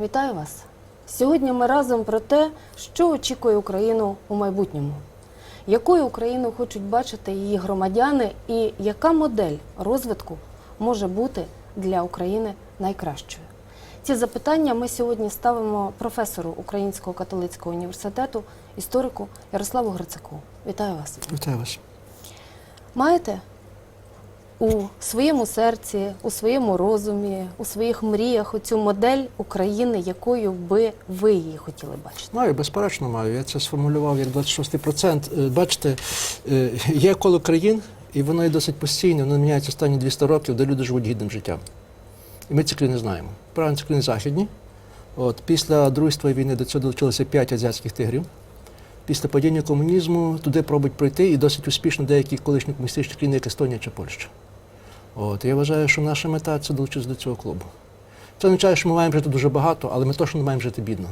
Вітаю вас. Сьогодні ми разом про те, що очікує Україну у майбутньому, якою Україну хочуть бачити її громадяни, і яка модель розвитку може бути для України найкращою. Ці запитання ми сьогодні ставимо професору Українського католицького університету, історику Ярославу Грицаку. Вітаю вас. Вітаю вас. Маєте у своєму серці, у своєму розумі, у своїх мріях оцю модель України, якою би ви її хотіли бачити? Маю, безперечно маю. Я це сформулював як 26%. Е, Бачите, е, є коло країн, і воно є досить постійно, воно міняється останні 200 років, де люди живуть гідним життям. І ми ці країни знаємо. Правильно, ці країни західні. От, після Другої війни до цього долучилося 5 азіатських тигрів. Після падіння комунізму туди пробують пройти і досить успішно деякі колишні комуністичні країни, як Естонія чи Польща. От, я вважаю, що наша мета це долучитися до цього клубу. Це означає, що ми маємо жити дуже багато, але ми точно не маємо жити бідно.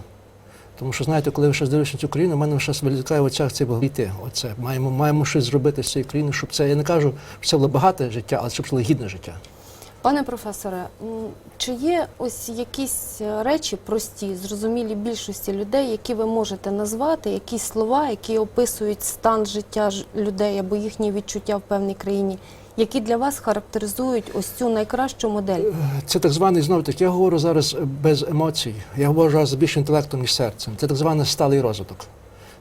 Тому що, знаєте, коли ви ще дивишся цю країну, в мене ще виникає в очах це йти. Оце. Маємо, маємо щось зробити з цією країною, щоб це, я не кажу, що це було багате життя, але щоб це було гідне життя. Пане професоре, чи є ось якісь е, речі прості, зрозумілі більшості людей, які ви можете назвати, якісь слова, які описують стан життя людей або їхні відчуття в певній країні, які для вас характеризують ось цю найкращу модель? Це так званий, знову таки, я говорю зараз без емоцій, я говорю зараз більш інтелектом ніж серцем. Це так званий сталий розвиток.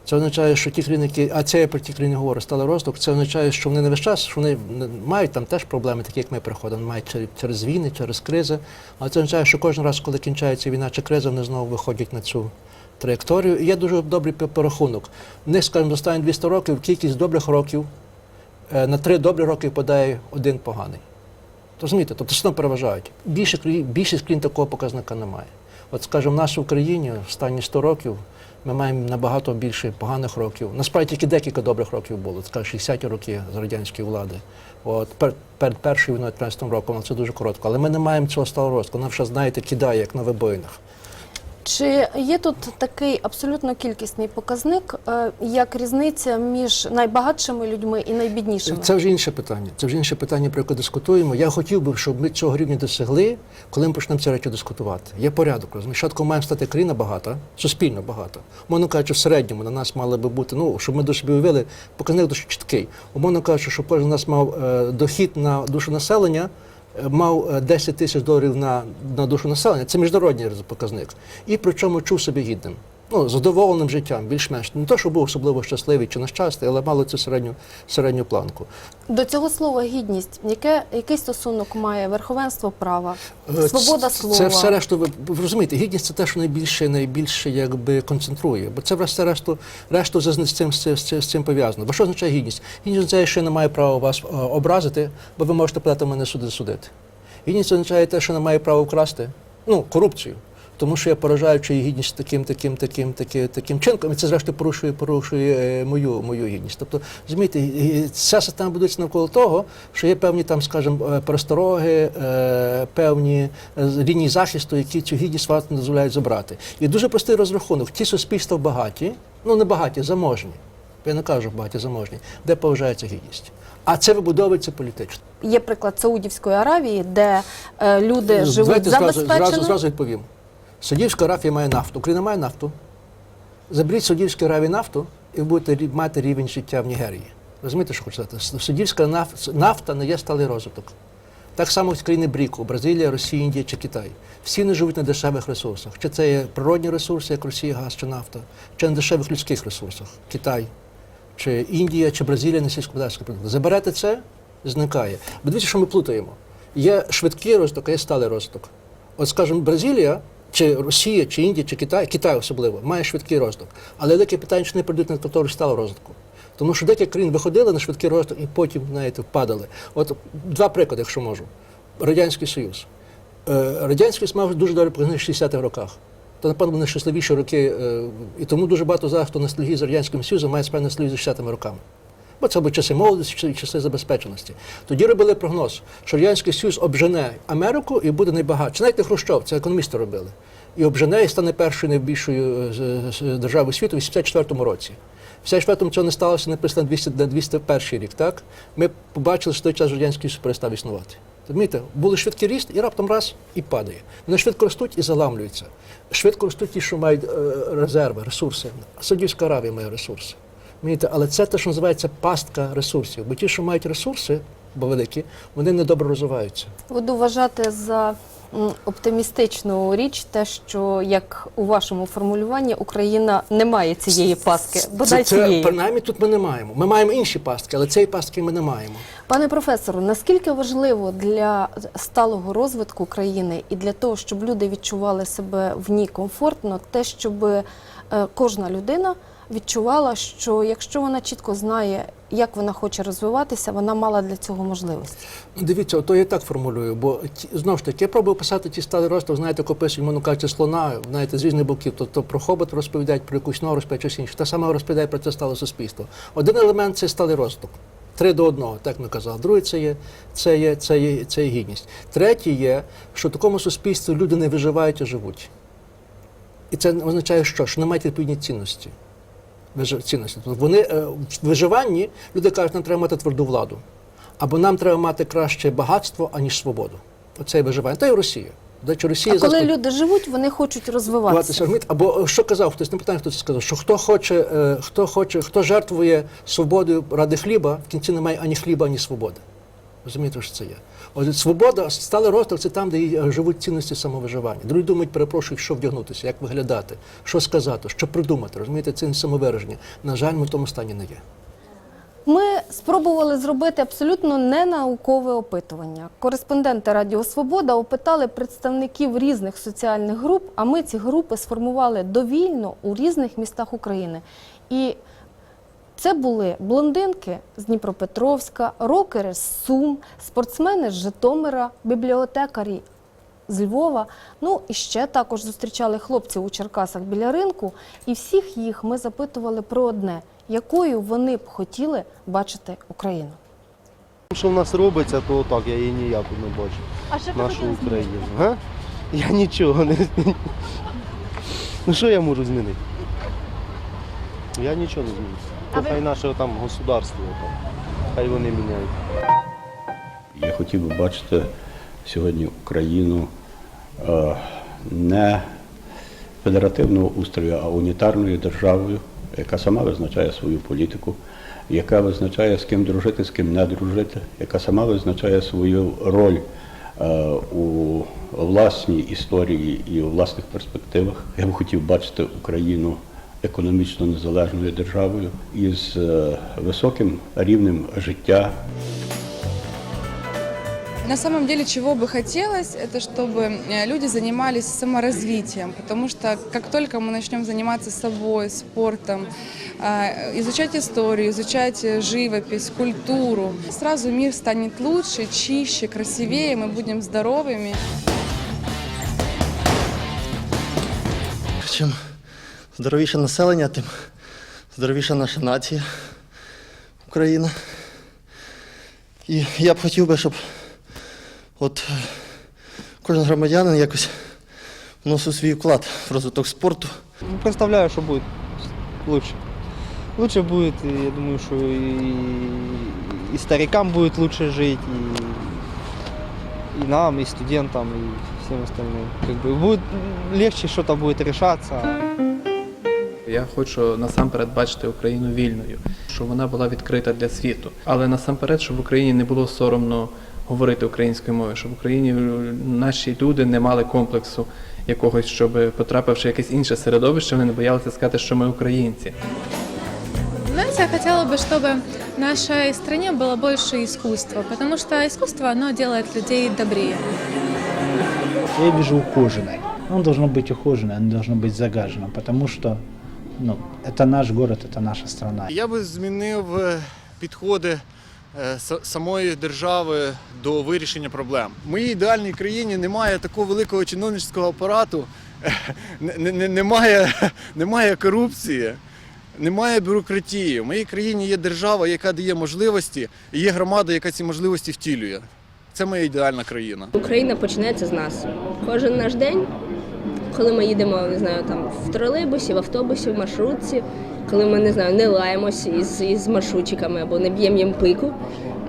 Це означає, що ті які, а це я про ті країни говорю, сталий розвиток, це означає, що вони не весь час, що вони мають там теж проблеми, такі як ми приходимо, мають через, війни, через кризи. Але це означає, що кожен раз, коли кінчається війна чи криза, вони знову виходять на цю траєкторію. І є дуже добрий порахунок. В них, скажімо, останні 200 років кількість добрих років е, на три добрі роки впадає один поганий. Розумієте, тобто все переважають. Більше, більшість країн такого показника немає. От, скажімо, в в Україні останні 100 років ми маємо набагато більше поганих років. Насправді тільки декілька добрих років було, скажімо, 60-ті роки з радянської влади. От, пер, перед першою війною 13 роком, це дуже коротко. Але ми не маємо цього сталого розвитку. Нам ще, знаєте, кидає, як на вибоїнах. Чи є тут такий абсолютно кількісний показник, е, як різниця між найбагатшими людьми і найбіднішими? Це вже інше питання. Це вже інше питання, про яке дискутуємо. Я хотів би, щоб ми цього рівня досягли, коли ми почнемо ці речі дискутувати. Є порядок. Спочатку маємо стати країна багата, суспільно багата. Умовно кажучи, в середньому на нас мали би бути, ну щоб ми до собі уявили, показник дуже чіткий. Умовно кажучи, щоб кожен з нас мав е, дохід на душу населення. Е, Мав е, 10 тисяч доларів на, на душу населення, це міжнародний показник. І причому чув себе гідним ну, задоволеним життям, більш-менш. Не то, що був особливо щасливий чи нещасний, але мало цю середню, середню планку. До цього слова гідність, яке який стосунок має верховенство права, Е, свобода слова? Це все решту, ви розумієте, гідність це те, що найбільше, найбільше якби концентрує. Бо це все решту, решту з, з, цим, з, з, з цим пов'язано. Бо що означає гідність? Гідність означає, що я не маю права вас е, образити, бо ви можете подати мене суди судити. Гідність означає те, що не маю права вкрасти, ну, корупцію. Тому що я поражаю чиї гідність таким, таким, таким, таким, таким чинком, і це зрештою порушує, порушує е, мою, мою гідність. Тобто, розумієте, ця система будується навколо того, що є певні там, скажімо, е, перестороги, е, певні лінії захисту, які цю гідність вас не дозволяють забрати. І дуже простий розрахунок: ті суспільства багаті, ну не багаті, заможні. Я не кажу багаті заможні, де поважається гідність. А це вибудовується політично. Є приклад Саудівської Аравії, де е, люди живуть забезпечено. зразу, зразу відповім. Саудівська Аравія має нафту. Україна має нафту. Заберіть Саудівській Аравії нафту, і ви будете мати рівень життя в Нігерії. Розумієте, що хочу сказати? С- Саудівська наф- нафта не є сталий розвиток. Так само з країни Бріку, Бразилія, Росія, Індія чи Китай. Всі вони живуть на дешевих ресурсах. Чи це є природні ресурси, як Росія, газ чи нафта, чи на дешевих людських ресурсах Китай, чи Індія, чи Бразилія на сільськогосподарські продукти. Заберете це, зникає. Бо дивіться, що ми плутаємо. Є швидкий розвиток, а є сталий розвиток. От, скажімо, Бразилія, чи Росія, чи Індія, чи Китай, Китай особливо, має швидкий розвиток. Але велике питання, чи не прийдуть на територію сталого розвитку. Тому що декілька країн виходили на швидкий розвиток і потім, знаєте, впадали. От два приклади, якщо можу. Радянський Союз. Е, Радянський Союз мав дуже добре показник в 60-х роках. Це, напевно, найщасливіші роки. е, І тому дуже багато зараз, хто ностальгії з Радянським Союзом, має справді ностальгію з 60-ми роками. Бо це були часи молодості, часи забезпеченості. Тоді робили прогноз, що Радянський Союз обжене Америку і буде найбагатший. Навіть не Хрущов, це економісти робили. І обжене і стане першою найбільшою е, державою світу в 84-му році. В 54-му цього не сталося, написано 200, на 201 рік. Так? Ми побачили, що той час Радянський Союз перестав існувати. Розумієте, були швидкий ріст і раптом раз і падає. Вони швидко ростуть і заламлюються. Швидко ростуть ті, що мають е, резерви, ресурси. Саудівська Аравія має ресурси. Але це те, що називається пастка ресурсів. Бо ті, що мають ресурси, бо великі, вони недобре розвиваються. Буду вважати за оптимістичну річ те, що як у вашому формулюванні Україна не має цієї паски. Бодай це, це цієї. принаймні тут ми не маємо. Ми маємо інші пастки, але цієї пастки ми не маємо. Пане професору, наскільки важливо для сталого розвитку країни і для того, щоб люди відчували себе в ній комфортно, те, щоб е, кожна людина відчувала, що якщо вона чітко знає, як вона хоче розвиватися, вона мала для цього можливості. Ну, Дивіться, то я так формулюю, бо знову ж таки, я пробую писати ті стали розвиток, знаєте, як описують, мовно кажучи, слона, знаєте, з різних боків. Тобто про хобот розповідають, про якусь ногу розповідають, щось інше. Те саме розповідає про це стале суспільство. Один елемент це сталий розвиток. Три до одного, так ми казали. Другий це є, це є, це є, це є гідність. Третє є, що в такому суспільстві люди не виживають, а живуть. І це означає, що? Що не мають відповідні цінності. Цінності. Тобто вони е, в виживанні люди кажуть, нам треба мати тверду владу. Або нам треба мати краще багатство, аніж свободу. Оце і виживання. Та й в Росії. Росія А коли зараз люди живуть, вони хочуть розвиватися. Розвиватися. Або е, що казав хтось, не питання, хто це сказав, що хто хоче, е, хто хоче, хто жертвує свободою ради хліба, в кінці немає ані хліба, ані свободи. Розумієте, що це є? Свобода, сталий розвиток це там, де е, живуть цінності самовиживання. Другі думають, перепрошую, що вдягнутися, як виглядати, що сказати, що придумати. Розумієте, це не самовираження. На жаль, ми в тому стані не є. Ми спробували зробити абсолютно ненаукове опитування. Кореспонденти Радіо Свобода опитали представників різних соціальних груп, а ми ці групи сформували довільно у різних містах України. І це були блондинки з Дніпропетровська, рокери з Сум, спортсмени з Житомира, бібліотекарі з Львова. Ну і ще також зустрічали хлопців у Черкасах біля ринку. І всіх їх ми запитували про одне: якою вони б хотіли бачити Україну. Що в нас робиться, то так, я її ніяку не бачу. А що Нашу Україну. Га? Я нічого не зміню. Ну що я можу змінити? Я нічого не зміню. То хай наше там государство, там, хай вони міняють. Я хотів би бачити сьогодні Україну е, не федеративного устрою, а унітарною державою, яка сама визначає свою політику, яка визначає, з ким дружити, з ким не дружити, яка сама визначає свою роль е, у власній історії і у власних перспективах. Я б хотів бачити Україну економічно незалежною державою із е, високим рівнем життя, На самом деле, чего бы хотелось, это чтобы э, люди занимались саморазвитием, потому что как только мы начнем заниматься собой, спортом, э, изучать историю, изучать э, живопись, культуру, сразу мир станет лучше, чище, красивее, мы будем здоровыми. Чим здоровіше населення, тим здоровіша наша нація, Україна. І я б хотів би, щоб от е, кожен громадянин якось вносив свій вклад в розвиток спорту. Ну, Представляю, что будет лучше. Лучше будет, и я думаю, что и, и старикам будет лучше жить, и, и нам, и студентам, и всем остальным. Как бы будет легче что-то будет решаться. Я хочу насамперед бачити Україну вільною, щоб вона була відкрита для світу. Але насамперед, щоб в Україні не було соромно говорити українською мовою, щоб в Україні е, наші люди не мали комплексу якогось, щоб потрапивши в якесь інше середовище, вони не боялися сказати, що ми українці. Знаете, я хотела бы, чтобы в нашей стране было больше искусства, потому что искусство, оно делает людей добрее. Я вижу ухоженной. Он должно быть ухоженной, он должно быть загаженным, потому что ну, это наш город, это наша страна. Я би змінив е, підходи е, самої держави до вирішення проблем. В моїй ідеальній країні немає такого великого чиновницького апарату, не- не- не- немає, немає корупції, немає бюрократії. В моїй країні є держава, яка дає можливості, і є громада, яка ці можливості втілює. Це моя ідеальна країна. Україна починається з нас. Кожен наш день, коли ми їдемо, не знаю, там в тролейбусі, в автобусі, в маршрутці, коли ми не знаю, не лаємось із, із маршрутчиками або не б'ємо їм пику.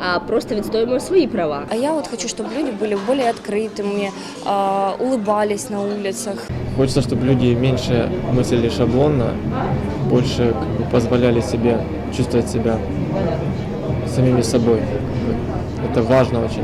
а просто відстоюємо свої права. А я вот хочу, чтобы люди были более открытыми, а, улыбались на улицах. Хочется, чтобы люди меньше мыслили шаблонно, больше как бы, позволяли себе чувствовать себя самими собой. Это важно очень.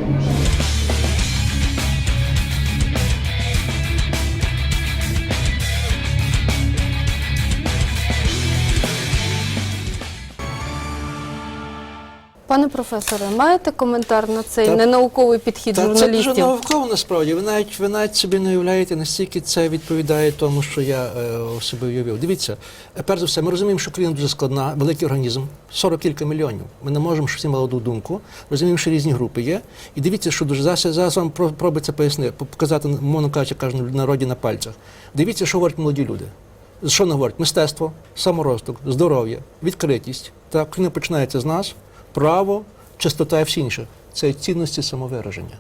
Пане професоре, маєте коментар на цей Та- ненауковий підхід Та це дуже науково насправді. Ви навіть ви навіть собі не уявляєте, настільки це відповідає тому, що я е, собі уявив. Дивіться, е, перш за все, ми розуміємо, що Україна дуже складна, великий організм, 40 кілька мільйонів. Ми не можемо всі мали одну думку. Розуміємо, що різні групи є. І дивіться, що дуже зараз, зараз вам про- пробую це пояснити, показати, мовно кажучи, кажуть народі на пальцях. Дивіться, що говорять молоді люди. Що вони говорять? Мистецтво, саморозвиток, здоров'я, відкритість. Так, Україна починається з нас, право, чистота і всі інше. Це цінності самовираження.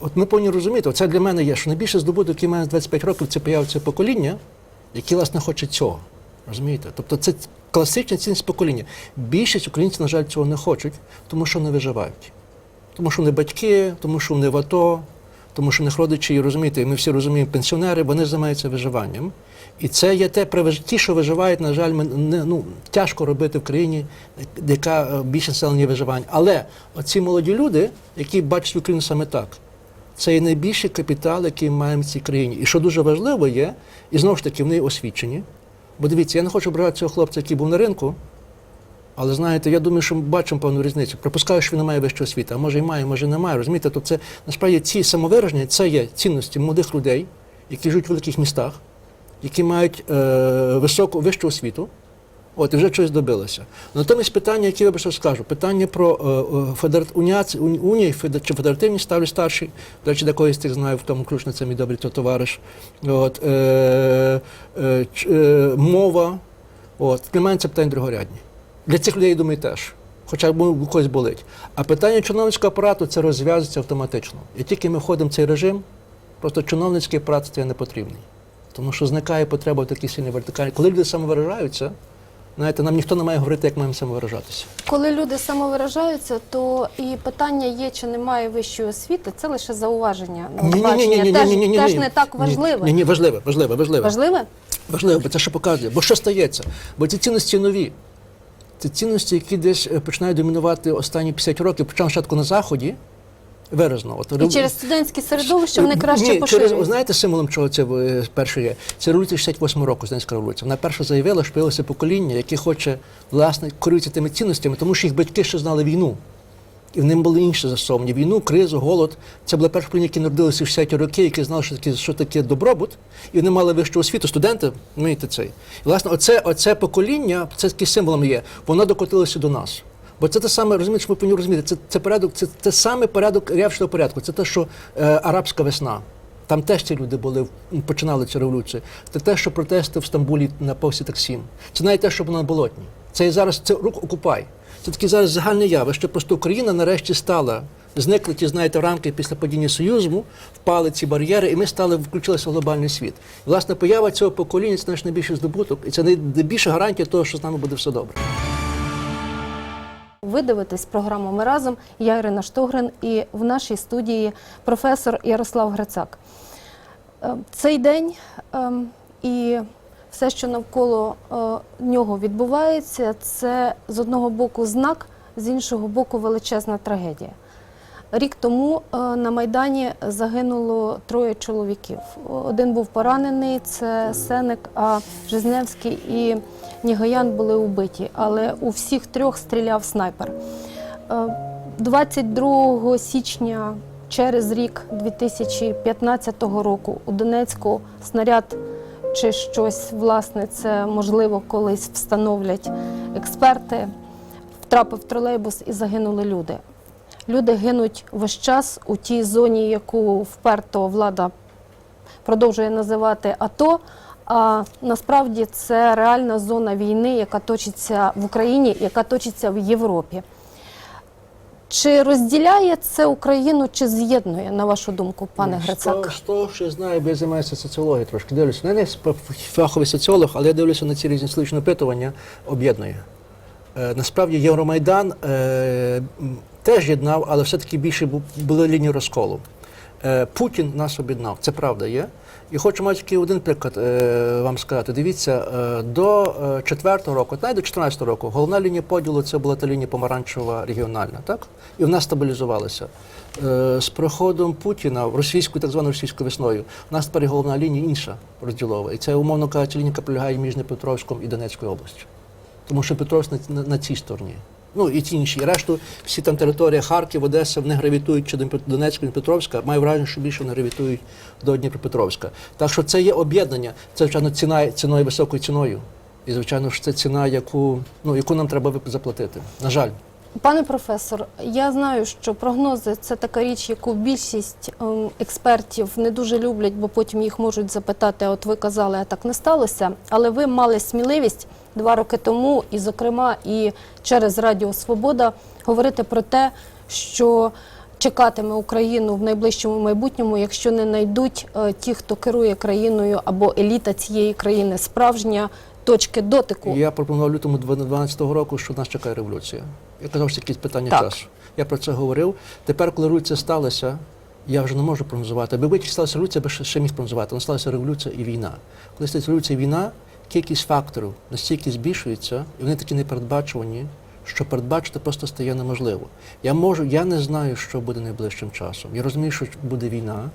От ми повинні розуміти, це для мене є, що найбільше здобуток, який має 25 років, це появиться покоління, яке, власне, хоче цього. Розумієте? Тобто це класична цінність покоління. Більшість українців, на жаль, цього не хочуть, тому що не виживають. Тому що вони батьки, тому що вони в АТО, тому що них родичі, розумієте, ми всі розуміємо, пенсіонери, вони займаються виживанням. І це є те, ті, що виживають, на жаль, не, ну, тяжко робити в країні, яка е, більше населення виживань. Але оці молоді люди, які бачать Україну саме так, це є найбільший капітал, який маємо в цій країні. І що дуже важливо є, і знову ж таки, вони освічені. Бо дивіться, я не хочу брати цього хлопця, який був на ринку, але знаєте, я думаю, що ми бачимо певну різницю. Припускаю, що він не має вищої освіти, а може і має, може не має. Розумієте, то це насправді ці самовираження, це є цінності молодих людей, які живуть в великих містах, які мають е, високу вищу освіту. От, і вже щось добилися. Натомість питання, які я би скажу, питання про е, е, федер... уніаці- уні- унії федер... чи федеративні ставлю старші. До речі, декого з тих знаю, в тому включно це мій добрий то- товариш. От, е, е, е, мова. От, для мене це питання другорядні. Для цих людей, я думаю, теж. Хоча б когось болить. А питання чиновницького апарату це розв'язується автоматично. І тільки ми входимо в цей режим, просто чиновницький апарат це не потрібний. Тому що зникає потреба в такій сильній вертикалі. Коли люди самовиражаються, знаєте, нам ніхто не має говорити, як маємо самовиражатися. Коли люди самовиражаються, то і питання є чи немає вищої освіти, це лише зауваження. Теж, теж не так важливе. Ні, ні, важливе, важливе, важливе. Важливе? Важливо, бо це що показує. Бо що стається? Бо ці цінності нові. Це цінності, які десь е, починають домінувати останні 50 років, причому спочатку на Заході, виразно. От, І через студентське середовище вони краще Ні, через, знаєте, символом чого це е, перше є? Це революція 68 року, студентська революція. Вона перша заявила, що появилося покоління, яке хоче, власне, керується тими цінностями, тому що їх батьки ще знали війну. І в ним були інші засовні. Війну, кризу, голод. Це були перші покоління, які народилися в 60-ті роки, які знали, що таке, що таке добробут, і вони мали вищу освіту. Студенти, розумієте, цей. І, власне, оце, оце покоління, це таким символом є, воно докотилося до нас. Бо це те саме, розумієте, що ми повинні розуміти, це, це порядок, це те саме порядок рявшого порядку. Це те, що е, арабська весна. Там теж ці люди були, починали цю революцію. Це те, що протести в Стамбулі на повсі Таксім. Це навіть те, що було на болотні. Це і зараз це рук окупай. Це таке зараз загальне явище. Просто Україна нарешті стала. Зникли ті, знаєте, рамки після падіння Союзу, впали ці бар'єри, і ми стали включилися в глобальний світ. І, власне, поява цього покоління це наш найбільший здобуток, і це найбільша гарантія того, що з нами буде все добре. Ви дивитесь програму Ми разом. Я Ірина Штогрин і в нашій студії професор Ярослав Грицак. Е, Цей день ем, і все, що навколо е, нього відбувається, це з одного боку знак, з іншого боку величезна трагедія. Рік тому е, на Майдані загинуло троє чоловіків. Один був поранений, це Сеник, а Жизневський і Нігаян були убиті, але у всіх трьох стріляв снайпер. Е, 22 січня, через рік 2015 року, у Донецьку снаряд чи щось, власне, це можливо колись встановлять експерти. Втрапив тролейбус і загинули люди. Люди гинуть весь час у тій зоні, яку вперто влада продовжує називати АТО. А насправді це реальна зона війни, яка точиться в Україні, яка точиться в Європі. Чи розділяє це Україну, чи з'єднує, на вашу думку, пане Грицак? з того, що я знаю, бо я займаюся соціологією трошки. Дивлюся. Я не фаховий соціолог, але я дивлюся на ці різні соціологічні опитування, об'єднує. Е, насправді Євромайдан, е, теж єднав, але все-таки більше були лінії розколу. Е, Путін нас об'єднав, це правда є. І хочу мати тільки один приклад е, вам сказати. Дивіться, е, до е, четвертого року, навіть до 14 року, головна лінія поділу це була та лінія помаранчева регіональна, так? І вона стабілізувалася. З приходом Путіна в російську, так звану російською весною, у нас тепер головна лінія інша розділова. І це, умовно кажучи, лінія, полягає між Дніпропетровськом і Донецькою областю. Тому що Петровськ на, на, на цій стороні. Ну і ті інші. І решту, всі там території Харків, Одеса, вони гравітують чи до Донецька, Дніпропетровська. Маю враження, що більше вони гравітують до Дніпропетровська. Так що це є об'єднання. Це, звичайно, ціна ціною високою ціною. І, звичайно ж, це ціна, яку, ну, яку нам треба заплатити. На жаль. Пане професор, я знаю, що прогнози це така річ, яку більшість ем, експертів не дуже люблять, бо потім їх можуть запитати, от ви казали, а так не сталося. Але ви мали сміливість два роки тому, і, зокрема, і через Радіо Свобода говорити про те, що чекатиме Україну в найближчому майбутньому, якщо не знайдуть е, ті, хто керує країною або еліта цієї країни, справжня точки дотику. Я пропонував лютому 2012 року, що нас чекає революція. Я казав, що це якесь питання Так. часу. Я про це говорив. Тепер, коли революція сталася, я вже не можу прогнозувати. Аби витік сталася революція, я ще міг прогнозувати. Але сталася революція і війна. Коли стається революція і війна, кількість факторів настільки збільшується, і вони такі непередбачувані, що передбачити просто стає неможливо. Я можу, я не знаю, що буде найближчим часом. Я розумію, що буде війна.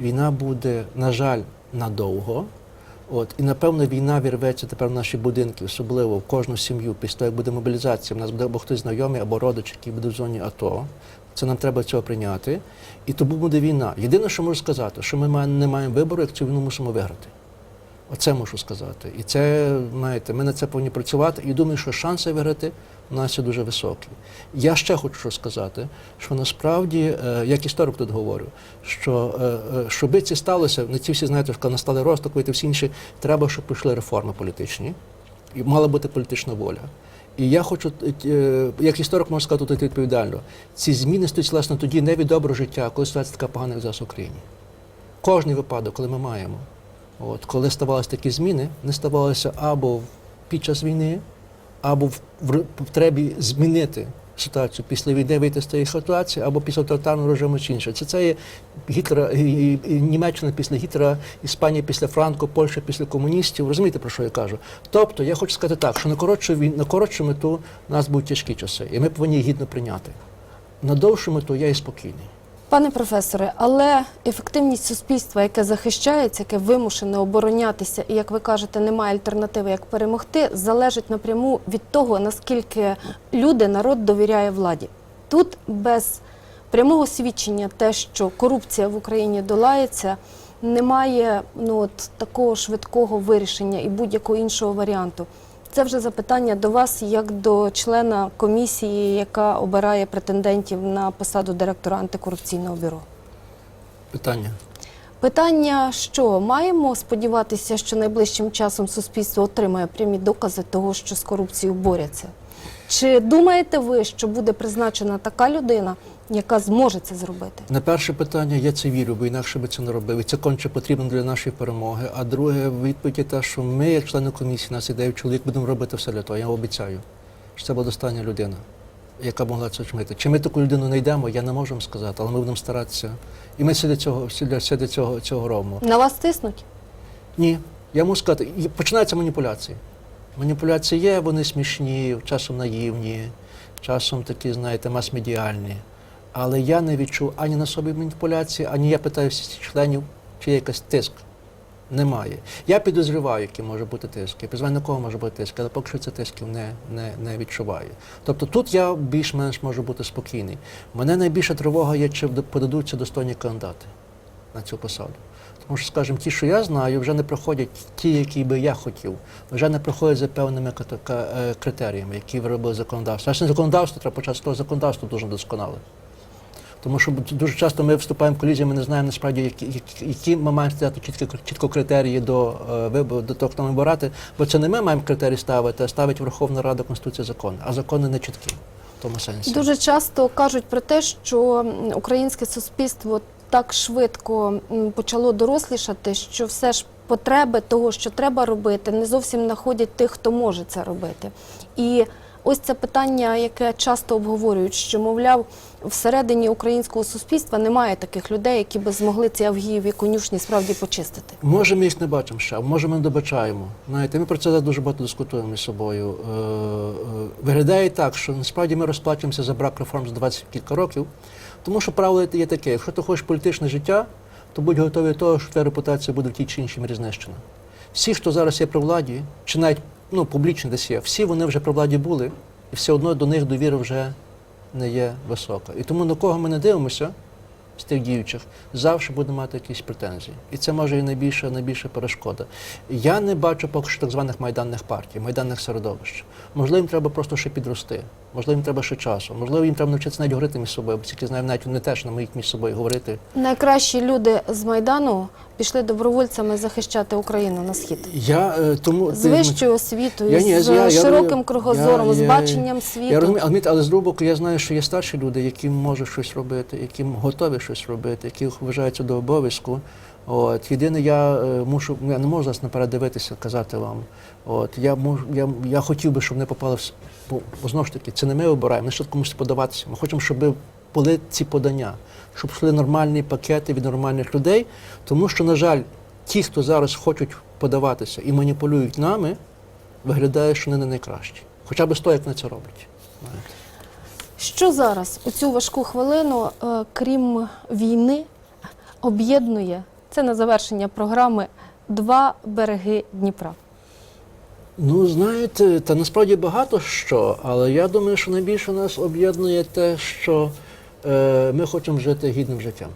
Війна буде, на жаль, надовго. От і напевно війна вірветься тепер в наші будинки, особливо в кожну сім'ю. Після того, як буде мобілізація, в нас буде або хтось знайомий, або родич, який буде в зоні АТО. Це нам треба цього прийняти. І тому буде війна. Єдине, що можу сказати, що ми не маємо вибору, як цю війну мусимо виграти. Оце можу сказати. І це, знаєте, ми на це повинні працювати. І думаю, що шанси виграти є дуже високі. Я ще хочу сказати, що насправді, е, як історик тут говорю, що е, е, щоби це сталося, не ці всі знаєте, що настали розтокові, всі інші, треба, щоб пішли реформи політичні, і мала бути політична воля. І я хочу, як історик можу сказати тут відповідально, ці зміни стаються власне тоді не від доброго життя, коли ситуація така погана як зараз в Україні. Кожний випадок, коли ми маємо. От, коли ставалися такі зміни, не ставалося або під час війни, або в, потребі змінити ситуацію після війни, вийти з цієї ситуації, або після авторитарного режиму чи інше. Це, це є Гітлера, Німеччина після Гітлера, Іспанія після Франко, Польща після комуністів. Розумієте, про що я кажу? Тобто, я хочу сказати так, що на коротшу, вій- на коротшу мету у нас будуть тяжкі часи, і ми повинні їх гідно прийняти. На довшу мету я і спокійний. Пане професоре, але ефективність суспільства, яке захищається, яке вимушене оборонятися, і як ви кажете, немає альтернативи, як перемогти, залежить напряму від того, наскільки люди, народ довіряє владі. Тут без прямого свідчення, те, що корупція в Україні долається, немає ну от такого швидкого вирішення і будь-якого іншого варіанту. Це вже запитання до вас, як до члена комісії, яка обирає претендентів на посаду директора антикорупційного бюро. Питання. Питання, що маємо сподіватися, що найближчим часом суспільство отримає прямі докази того, що з корупцією борються? Чи думаєте ви, що буде призначена така людина, яка зможе це зробити? На перше питання я це вірю, бо інакше би це не робив. Це конче потрібно для нашої перемоги. А друге, відповідь є та, що ми, як члени комісії, нас дев'ять чоловік, будемо робити все для того. Я обіцяю, що це буде остання людина, яка могла це вчинити. Чи ми таку людину знайдемо, я не можу вам сказати, але ми будемо старатися. І ми все для цього, все для, все для цього, цього робимо. На вас тиснуть? Ні, я можу сказати, починаються маніпуляції. Маніпуляції є, вони смішні, часом наївні, часом такі, знаєте, мас-медіальні. Але я не відчув ані на собі маніпуляції, ані я питаю всіх членів, чи є якийсь тиск. Немає. Я підозрюваю, який може бути тиск. Я підозрюваю, на кого може бути тиск, але поки що це тисків не, не, не відчуваю. Тобто тут я більш-менш можу бути спокійний. Мене найбільша тривога є, чи подадуться достойні кандидати на цю посаду. Тому що, скажімо, ті, що я знаю, вже не проходять ті, які би я хотів, вже не проходять за певними е, критеріями, які виробили законодавство. Ще законодавство треба почати з того законодавства дуже досконале. Тому що дуже часто ми вступаємо в колізію, ми не знаємо насправді, які, які, ми маємо стояти чітко, чітко критерії до е, вибору, до того, хто ми вибирати. Бо це не ми маємо критерії ставити, а ставить Верховна Рада Конституція закони. А закони не чіткі тому сенсі. Дуже часто кажуть про те, що українське суспільство так швидко почало дорослішати, що все ж потреби того, що треба робити, не зовсім знаходять тих, хто може це робити. І ось це питання, яке часто обговорюють, що, мовляв, всередині українського суспільства немає таких людей, які би змогли ці Авгієві конюшні справді почистити. Може, ми їх не бачимо ще, може ми не добачаємо. Знаєте, ми про це дуже багато дискутуємо між собою. Е, е, Виглядає так, що насправді ми розплачуємося за брак реформ за 20 кілька років, тому що правило є таке: якщо ти хочеш політичне життя, то будь готовий до того, що твоя репутація буде в тій чи іншій мірі. Всі, хто зараз є при владі, чи навіть ну, публічно десь є, всі вони вже при владі були, і все одно до них довіра вже не є висока. І тому на кого ми не дивимося з тих діючих, завжди буде мати якісь претензії. І це може і найбільша, найбільша перешкода. Я не бачу поки що так званих майданних партій, майданних середовищ. Можливо, їм треба просто ще підрости, можливо, їм треба ще часу, можливо, їм треба навчитися навіть говорити між собою, бо тільки знаю, навіть вони теж не вміють між собою говорити. Найкращі люди з Майдану пішли добровольцями захищати Україну на схід. Я е, тому З вищою освітою, Я ні, з я- я- широким я- кругозором, я- з я- баченням Я світу. розумію, але, але з другого боку, я знаю, що є старші люди, які можуть щось робити, які готові щось робити, які вважаються до обов'язку. От єдине, я е, мушу, я не можу зараз наперед дивитися, казати вам. От я можу, я, я хотів би, щоб не попали в бо, бо знову ж таки, це не ми обираємо, не що комусь подаватися. Ми хочемо, щоб були ці подання, щоб йшли нормальні пакети від нормальних людей, тому що, на жаль, ті, хто зараз хочуть подаватися і маніпулюють нами, виглядає, що вони не найкращі. Хоча б з того, як вони це роблять. Що зараз у цю важку хвилину, е, крім війни, об'єднує це на завершення програми два береги Дніпра. Ну, знаєте, та насправді багато що, але я думаю, що найбільше нас об'єднує те, що е, ми хочемо жити гідним життям.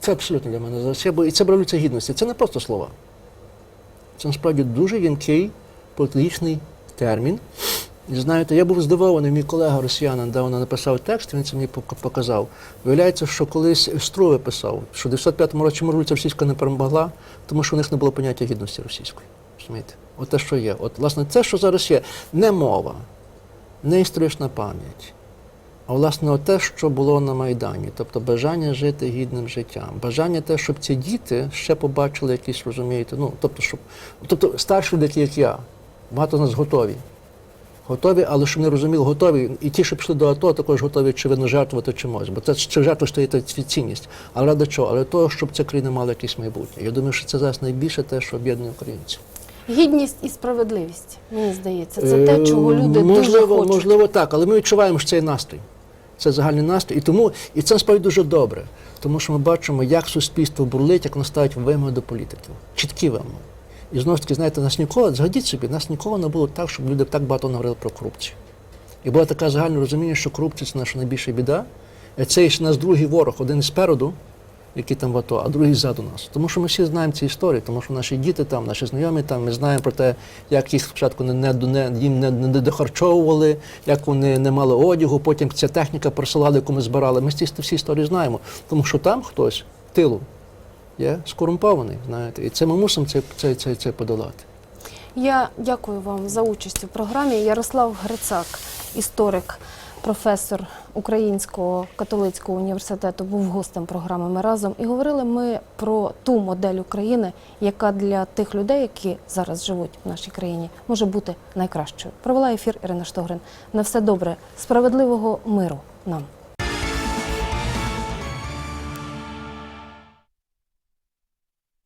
Це абсолютно для мене зараз. І це революція гідності. Це не просто слова. Це насправді дуже янкий політичний термін. І знаєте, я був здивований, мій колега росіянин, де вона написав текст, він це мені пок- показав. Виявляється, що колись Струве писав, що в 905 році революція російська не перемогла, тому що у них не було поняття гідності російської. Розумієте? От те, що є. От, власне, це, що зараз є, не мова, не історична пам'ять, а власне от те, що було на Майдані, тобто бажання жити гідним життям, бажання те, щоб ці діти ще побачили якісь, розумієте, ну, тобто, щоб, тобто старші такі, як я, багато з нас готові. Готові, але щоб не розуміли, готові. І ті, що пішли до АТО, також готові, очевидно, жертвувати чимось. Бо це чи жертва стоїть цінність. Але ради чого? Але того, щоб ця країна мала якесь майбутнє. Я думаю, що це зараз найбільше те, що об'єднує українців. Гідність і справедливість, мені здається, це те, чого люди Е, можливо, дуже хочуть. Можливо, так, але ми відчуваємо, що це є настрій. Це загальний настрій. І тому і це насправді дуже добре, тому що ми бачимо, як суспільство бурлить, як воно ставить вимоги до політиків. Чіткі вимоги. І знову ж таки, знаєте, нас ніколи, згадіть собі, нас ніколи не було так, щоб люди так багато говорили про корупцію. І було таке загальне розуміння, що корупція це наша найбільша біда. Це ще нас другий ворог, один спереду, який там в АТО, а другий ззаду нас. Тому що ми всі знаємо ці історії, тому що наші діти там, наші знайомі там, ми знаємо про те, як їх спочатку не, не, не, їм не, не дохарчовували, як вони не мали одягу, потім ця техніка присилали, яку ми збирали. Ми ці всі історії знаємо. Тому що там хтось тилу є скорумпований, знаєте, і це ми мусимо це, це, це, це подолати. Я дякую вам за участь у програмі. Ярослав Грицак, історик, професор Українського католицького університету, був гостем програми Ми разом. І говорили ми про ту модель України, яка для тих людей, які зараз живуть в нашій країні, може бути найкращою. Провела ефір Ірина Штогрин. На все добре, справедливого миру нам.